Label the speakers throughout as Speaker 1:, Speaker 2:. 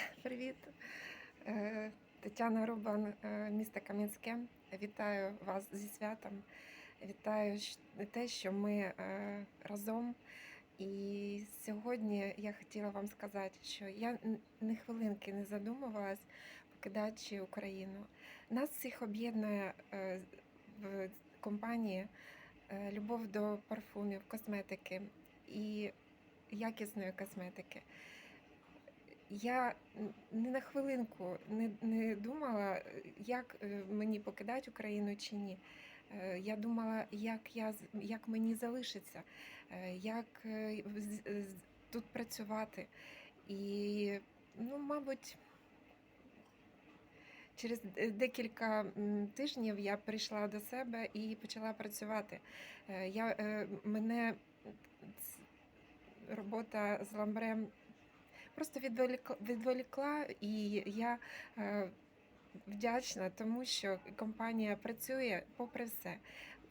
Speaker 1: Привіт, Е, Тетяна Рубан, е, місто Кам'янське. Вітаю вас зі святом. Вітаю те, що ми е, разом. І сьогодні я хотіла вам сказати, що я н- ні хвилинки не задумувалась, покидаючи Україну. Нас всіх об'єднує в компанії любов до парфумів, косметики і якісної косметики. Я н- ні на хвилинку не, не думала, як е, мені покидати Україну чи ні. Е, Я думала, як, я, як мені залишиться, е, як тут працювати. І, ну, мабуть, через декілька тижнів я прийшла до себе і почала працювати. Я, мене робота з ламбрем просто відволікла, і я е, вдячна тому, що компанія працює попри все.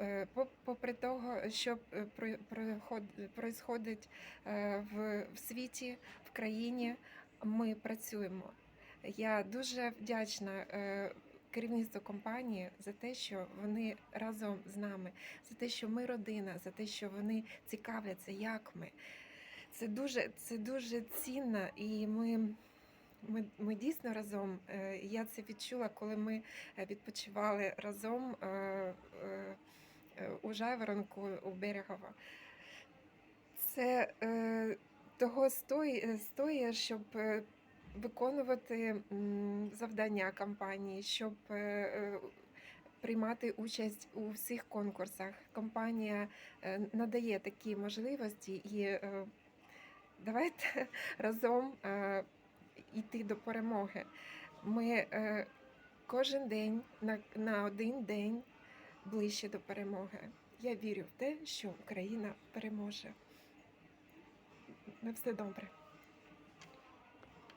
Speaker 1: Е, по- Попри того, що е, про- проход- происходить е, в, світі, в країні, ми працюємо. Я дуже вдячна керівництву компанії за те, що вони разом з нами, за те, що ми родина, за те, що вони цікавляться, як ми. Це дуже, це дуже цінно, і ми, ми, ми дійсно разом. Е, Я це відчула, коли ми е, відпочивали разом е, у Жайворонку у Берегово. Це того стоїть, щоб виконувати завдання компанії, щоб приймати участь у всіх конкурсах. Компанія надає такі можливості і давайте разом е, йти до перемоги. Ми е, кожен день на, на один день ближче до перемоги. Я вірю в те, що Україна переможе. На все добре.